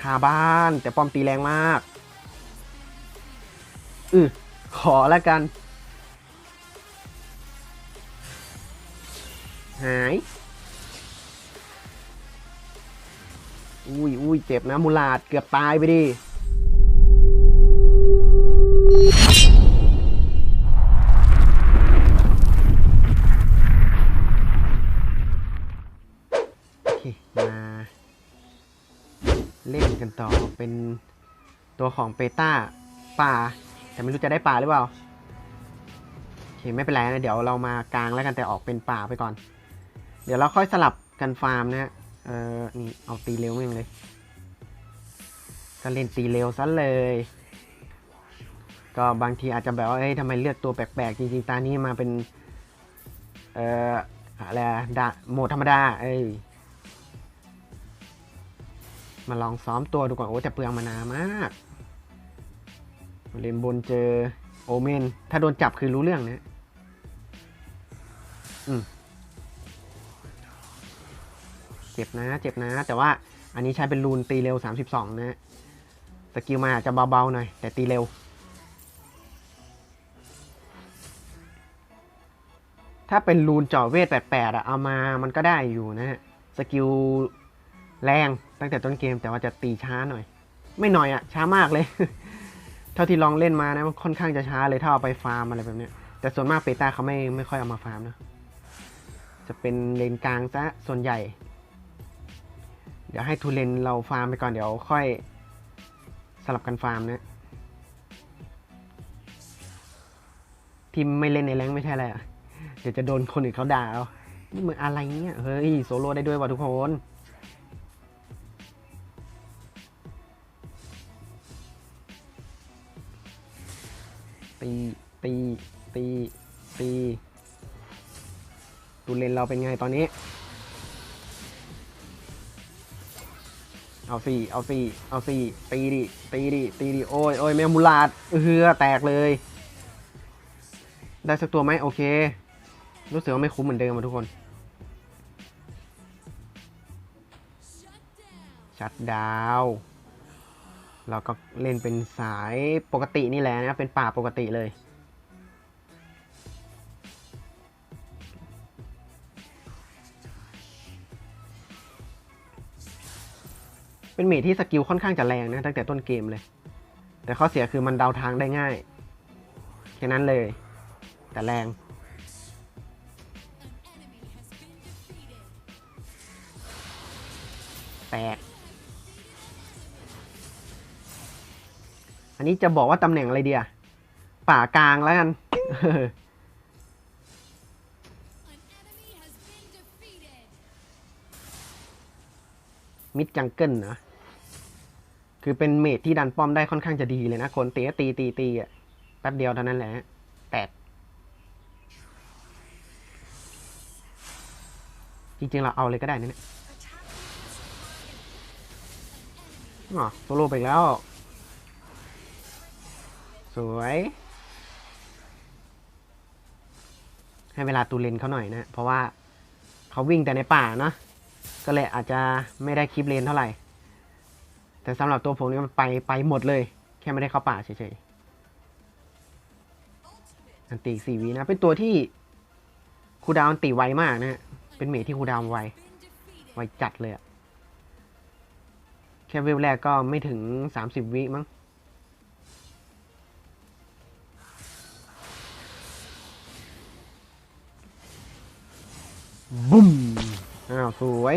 คาบ้าน แต่ป้อมตีแรงมาก อือขอแล้วกัน หาย อุ้ยอุ้ยเจ็บนะมูลาดเกือบตายไปดิ ตัวของเปต้าป่าแต่ไม่รู้จะได้ป่าหรือเปล่าโอเคไม่เป็นไรนะเดี๋ยวเรามากลางแล้วกันแต่ออกเป็นป่าไปก่อน เดี๋ยวเราค่อยสลับกันฟาร์มนะฮะเออนี่เอาตีเร็วมึงเลยก็เล่นตีเร็วซะเลย ก็บางทีอาจจะแบบว่าเอ้ยทำไมเลือกตัวแปลกๆจริงๆตานี้มาเป็นเอ่ออะไรอะโหมดธรรมดาเอ้ยมาลองซ้อมตัวดูก่อนโอ้แต่เปลืองมานามาก เลนบนเจอโอเมน ถ้าโดนจับคือรู้เรื่องนะอืมเจ็บนะ เจ็บนะ แต่ว่าอันนี้ใช้เป็นรูนตีเร็ว 32 นะสกิลมาอาจจะเบาๆหน่อย แต่ตีเร็ว ถ้าเป็นรูนเจาะเวท 88อะเอามามันก็ได้อยู่นะฮะสกิลแรงตั้งแต่ต้นเกมแต่ว่าจะตีช้าหน่อย ไม่หน่อยอะช้ามากเลย ท่าที่ลองเล่นมานะมันค่อนข้างจะช้าเลยถ้าเอาไปฟาร์มอะไรแบบเนี้ยแต่ส่วนมากเปต้าเขาไม่ไม่ค่อยเอามาฟาร์มนะจะเป็นเลนกลางซะส่วนใหญ่ เดี๋ยวให้ทูเลนเราฟาร์มไปก่อนเดี๋ยวค่อยสลับกันฟาร์มนะทีมไม่เล่นในแรงไม่ใช่อะไรอะเดี๋ยวจะโดนคนอื่นเขาด่าเอานี่มึงอะไรเนี่ยเฮ้ยโซโล่ได้ด้วยว่ะทุกคน ตีตีตีตีตูเลนเราเป็นไงตอนนี้ เอาสี่เอาสี่เอาสี่ตีดิตีดิตีดิโอ้ยโอ้ยแมวมูลาดเฮือแตกเลย ได้สักตัวไหมโอเค รู้สึกว่าไม่คุ้มเหมือนเดิมอะทุกคน ชัดดาว เราก็เล่นเป็นสายปกตินี่แหละนะเป็นป่าปกติเลย เป็นเมทที่สกิลค่อนข้างจะแรงนะตั้งแต่ต้นเกมเลย แต่ข้อเสียคือมันเดาทางได้ง่ายแค่นั้นเลย แต่แรงแตก อันนี้จะบอกว่าตำแหน่งอะไรเดียป่ากลางแล้วกันมิดจังเกิลนะคือเป็นเมทที่ดันป้อมได้ค่อนข้างจะดีเลยนะ คนตีตีตีตีอะแป๊บเดียวเท่านั้นแหละแตกจริงๆ เราเอาเลยก็ได้นะเนี่ยอ๋อโซโลไปแล้ว วย ให้เวลาตูเลนเขาหน่อยนะ เพราะว่าเขาวิ่งแต่ในป่าเนาะก็เลยอาจจะไม่ได้คลิปเลนเท่าไหร่ แต่สำหรับตัวผมนี่มันไปไปหมดเลย แค่ไม่ได้เข้าป่าเฉยๆอันตีสี่วีนะ เป็นตัวที่คูดาวอันตีไวมากนะ เป็นเมทที่คูดาวไว ไวจัดเลยอะแค่เวลแรกก็ไม่ถึงสามสิบวิมั้ง บุ้มอ้าวสวย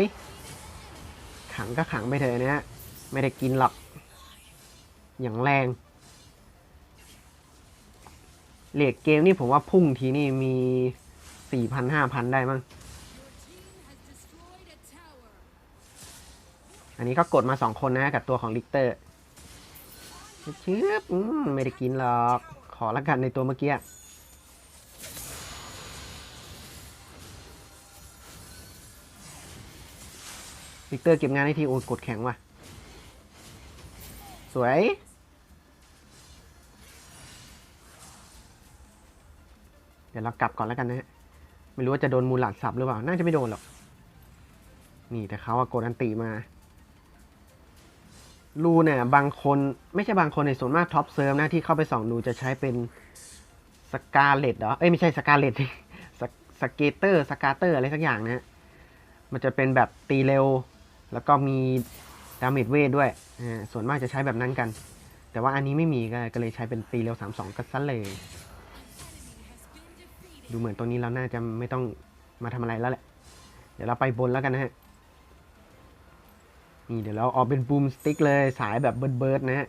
ขังก็ขังไปเถอะนะฮะ ไม่ได้กินหรอก อย่างแรงเลดเกมนี่ผมว่าพุ่งทีนี่มีสี่พันห้าพันได้มั้ง อันนี้ก็กดมาสองคนนะกับตัวของลิกเตอร์ชืบไม่ได้กินหรอก ขอละกันในตัวเมื่อกี้ ลิกเตอร์เก็บงานให้ทีโอ้กดแข็งว่ะ สวย เดี๋ยวเรากลับก่อนแล้วกันนะฮะ ไม่รู้ว่าจะโดนมูลหลัดสับหรือเปล่า น่าจะไม่โดนหรอก นี่แต่เขาอะกดอันตีมา รูเนี่ยบางคนไม่ใช่บางคนในส่วนมากท็อปเซิร์ฟนะที่เข้าไปส่องดูจะใช้เป็นสกาเลตเหรอ เอ้ยไม่ใช่สกาเลตสเกเตอร์สกาเตอร์อะไรสักอย่างนะมันจะเป็นแบบตีเร็ว แล้วก็มีดาเมจเวทด้วย ส่วนมากจะใช้แบบนั้นกัน แต่ว่าอันนี้ไม่มีก็ก็เลยใช้เป็นตีเร็ว 3-2กันซะเลย ดูเหมือนตัวนี้เราน่าจะไม่ต้องมาทำอะไรแล้วแหละ เดี๋ยวเราไปบนแล้วกันนะฮะ นี่เดี๋ยวเราออกเป็นบูมสติ๊กเลยสายแบบเบิร์ดเบิร์ดนะฮะ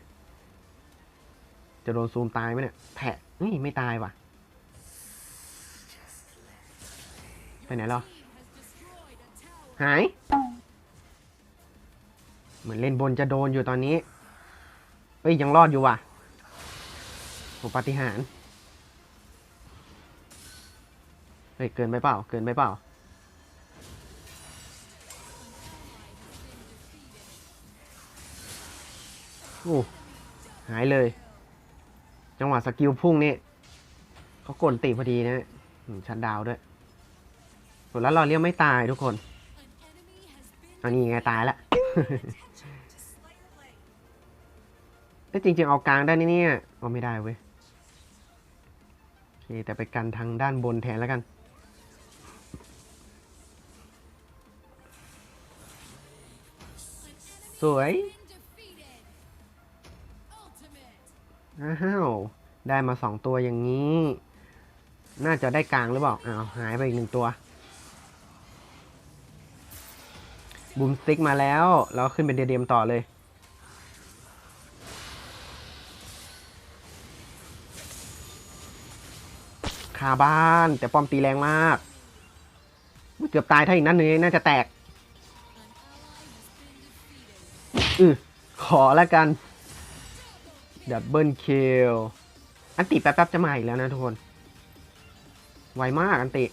จะโดนซูมตายไหมเนี่ยแผะนี่ไม่ตายว่ะ ไปไหนหรอ หาย เหมือนเล่นบนจะโดนอยู่ตอนนี้ เอ้ย ยังรอดอยู่ว่ะโหปาฏิหาริย์เฮ้ย เกินไปเปล่า เกินไปเปล่า โอ้หายเลย จังหวะสกิลพุ่งนี่เขากดตีพอดีนะชัดดาวด้วยส่วนแล้วเราเรียกไม่ตายทุกคน อันนี้ไงตายละ แต่จริงๆ เอากลางได้นี่เนี่ยเอาไม่ได้เว้ยโอเคแต่ไปกันทางด้านบนแทนแล้วกัน สวยอ้าวได้มาสองตัวอย่างนี้ น่าจะได้กลางหรือเปล่าอ้าวหายไปอีกหนึ่งตัวบูมสติ๊กมาแล้ว เราขึ้นเป็นเดียมต่อเลยาบ้าน แต่ป้อมตีแรงมากเกือบตายถ้าอีกนัดหนึ่งน่าจะแตกอือขอแล้วกันดับเบิลคิลอันติแป๊บๆจะมาอีกแล้วนะทุกคน ไวมากอันติ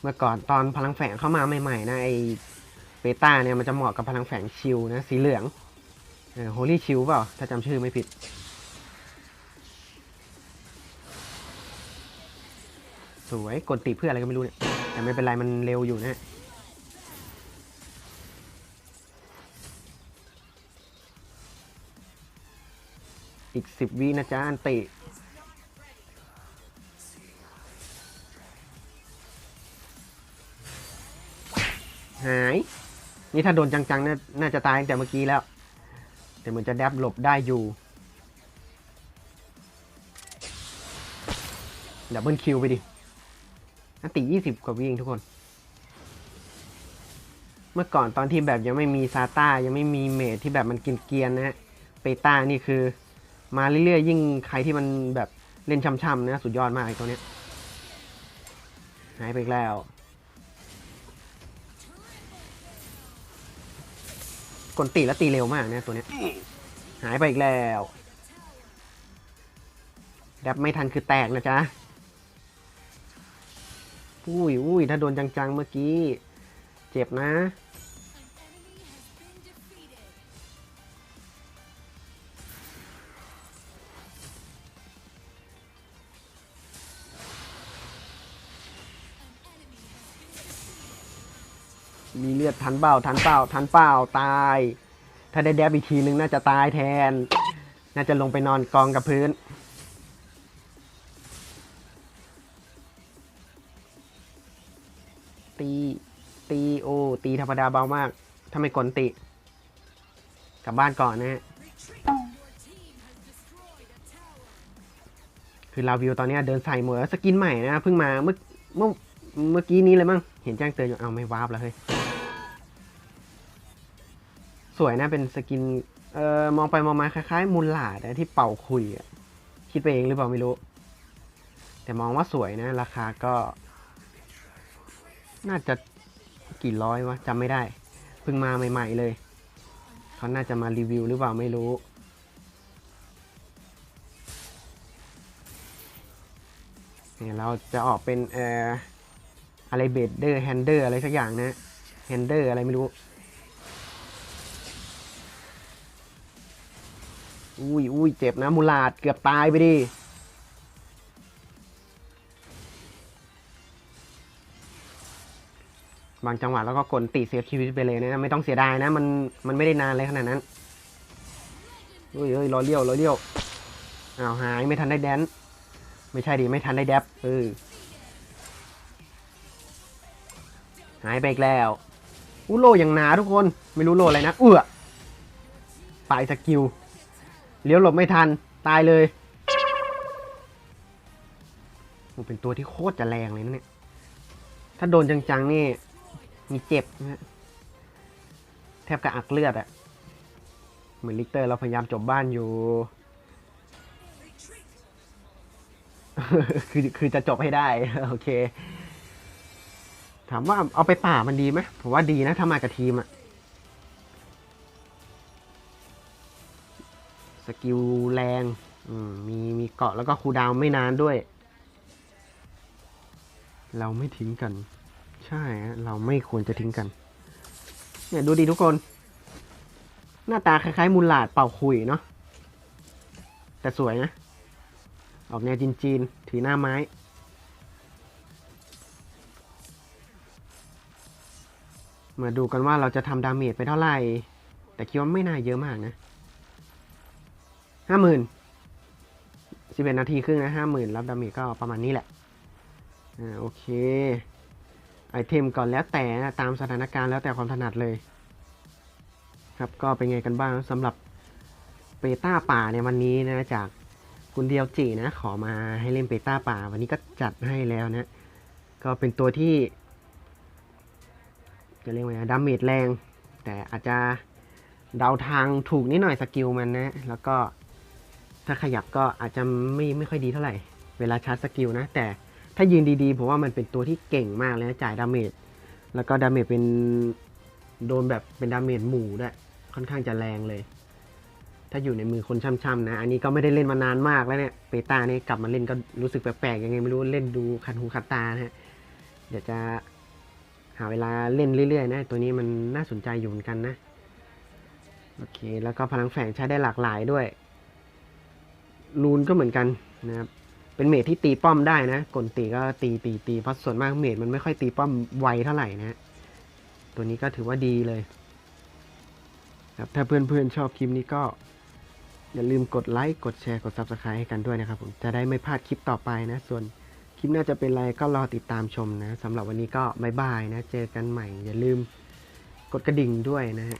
เมื่อก่อนตอนพลังแฝงเข้ามาใหม่ๆนะไอเบต้าเนี่ยมันจะเหมาะกับพลังแฝงชิลนะสีเหลืองเออโฮลี่ชิลเปล่า ถ้าจำชื่อไม่ผิด วยกดติเพื่ออะไรก็ไม่รู้เนี่ย แต่ไม่เป็นไรมันเร็วอยู่นะอีกสิบวินะจ๊ะอันติหาย นี่ถ้าโดนจังๆน่าน่าจะตายตั้งแต่เมื่อกี้แล้ว แต่เหมือนจะแดบหลบได้อยู่ดับเบิลคิวไปดิ อันติยี่สิบกว่าวิ่งทุกคน เมื่อก่อนตอนที่แบบยังไม่มีซาต้ายังไม่มีเมทที่แบบมันกินเกียนนะฮะเปต้านี่คือ มาเรื่อยๆ ยิ่งใครที่มันแบบเล่นช่ำๆนะสุดยอดมากไอ้ตัวเนี้ยหายไปอีกแล้ว กดตีแล้วตีเร็วมากเนี่ยตัวเนี้ยหายไปอีกแล้วแดบไม่ทันคือแตกนะจ๊ะ อุ้ยอุ้ยถ้าโดนจังๆเมื่อกี้ เจ็บนะมีเลือดทันเปล่าทันเปล่าทันเปล่าตาย ถ้าได้แดบอีกทีนึงน่าจะตายแทน น่าจะลงไปนอนกองกับพื้น ตี ตีโอ ตีธรรมดาเบามาก ถ้าไม่กลติ กลับบ้านก่อนนะฮะ คือลาวิวตอนนี้เดินใส่หมดแล้วสกินใหม่นะเพิ่งมาเมื่อเมื่อเมื่อกี้นี้เลยมั้ง เห็นแจ้งเตือนอยู่ เอาไม่วาร์ปแล้วเฮ้ย สวยนะเป็นสกิน เอ่อ มองไปมองมาคล้ายๆมูลหลาดนะที่เป่าคุยอะคิดไปเองหรือเปล่าไม่รู้ แต่มองว่าสวยนะ ราคาก็ น่าจะกี่ร้อยวะจำไม่ได้เพิ่งมาใหม่ๆเลยเขาน่าจะมารีวิวหรือเปล่าไม่รู้เนี่ยเราจะออกเป็นเอ่ออะไรเบดเดอร์แฮนเดอร์อะไรสักอย่างนะแฮนเดอร์อะไรไม่รู้ อุ้ยอุ้ยเจ็บนะมูลาดเกือบตายไปดิ บางจังหวะแล้วก็กดติเสียชีวิตไปเลยนะไม่ต้องเสียดายนะ มันมันไม่ได้นานเลยขนาดนั้นเฮ้ยเฮ้ยรอเลี้ยวรอเลี้ยวอ้าวหายไม่ทันได้แดน ไม่ใช่ดิไม่ทันได้แดบเออหายไปอีกแล้วอู้โลอย่างหนาทุกคนไม่รู้โลอะไรนะเอื้อปลายสกิลเลี้ยวหลบไม่ทันตายเลยมันเป็นตัวที่โคตรจะแรงเลยนะเนี่ย ถ้าโดนจังๆนี่ มีเจ็บนะฮะแทบกระอักเลือดอะเหมือนลิกเตอร์เราพยายามจบบ้านอยู่ คือคือจะจบให้ได้ โอเค ถามว่าเอาไปป่ามันดีไหมผมว่าดีนะถ้ามากับทีมอะสกิลแรงมีมีเกาะแล้วก็คูดาวไม่นานด้วย เราไม่ทิ้งกัน ใช่เราไม่ควรจะทิ้งกัน เนี่ยดูดีทุกคน หน้าตาคล้ายๆมูลลาดเป่าคุยเนาะแต่สวยนะ ออกแนวจีนๆถือหน้าไม้มาดูกันว่าเราจะทำดาเมจไปเท่าไหร่ แต่คิดว่าไม่น่าเยอะมากนะห้าหมื่นสิบเอ็ดนาทีครึ่งนะห้าหมื่นรับดาเมจก็ประมาณนี้แหละ อ่า โอเค ไอเทมก่อนแล้วแต่ตามสถานการณ์แล้วแต่ความถนัดเลย ครับก็เป็นไงกันบ้างสำหรับเปต้าป่าในวันนี้นะจากคุณเดียวจีนะ ขอมาให้เล่นเปต้าป่า วันนี้ก็จัดให้แล้วนะ ก็เป็นตัวที่ จะเรียกว่าดาเมจแรง แต่อาจจะเดาทางถูกนิดหน่อยสกิลมันนะ แล้วก็ถ้าขยับก็อาจจะไม่ไม่ค่อยดีเท่าไหร่ เวลาชาร์จสกิลนะ แต่ ถ้ายืนดีๆผมว่ามันเป็นตัวที่เก่งมากเลยนะจ่ายดาเมจแล้วก็ดาเมจเป็นโดนแบบเป็นดาเมจหมู่ด้วยค่อนข้างจะแรงเลย ถ้าอยู่ในมือคนช่ำๆนะ อันนี้ก็ไม่ได้เล่นมานานมากแล้วเนี่ยเปต้าเนี่ยกลับมาเล่นก็รู้สึกแปลกๆยังไงไม่รู้เล่นดูคันหูคันตานะฮะเดี๋ยวจะหาเวลาเล่นเรื่อยๆนะ ตัวนี้มันน่าสนใจอยู่เหมือนกันนะ โอเค แล้วก็พลังแฝงใช้ได้หลากหลายด้วย รูนก็เหมือนกันนะครับ เป็นเมทที่ตีป้อมได้นะกลตีก็ตีตีตีเพราะส่วนมากเมทมันไม่ค่อยตีป้อมไวเท่าไหร่นะ ตัวนี้ก็ถือว่าดีเลยครับถ้าเพื่อนๆชอบคลิปนี้ก็ อย่าลืมกดไลค์กดแชร์กด Subscribe ให้กันด้วยนะครับผมจะได้ไม่พลาดคลิปต่อไปนะ ส่วนคลิปหน่าจะเป็นอะไรก็รอติดตามชมนะสำหรับวันนี้ก็บายบายนะ เจอกันใหม่ อย่าลืมกดกระดิ่งด้วยนะฮะ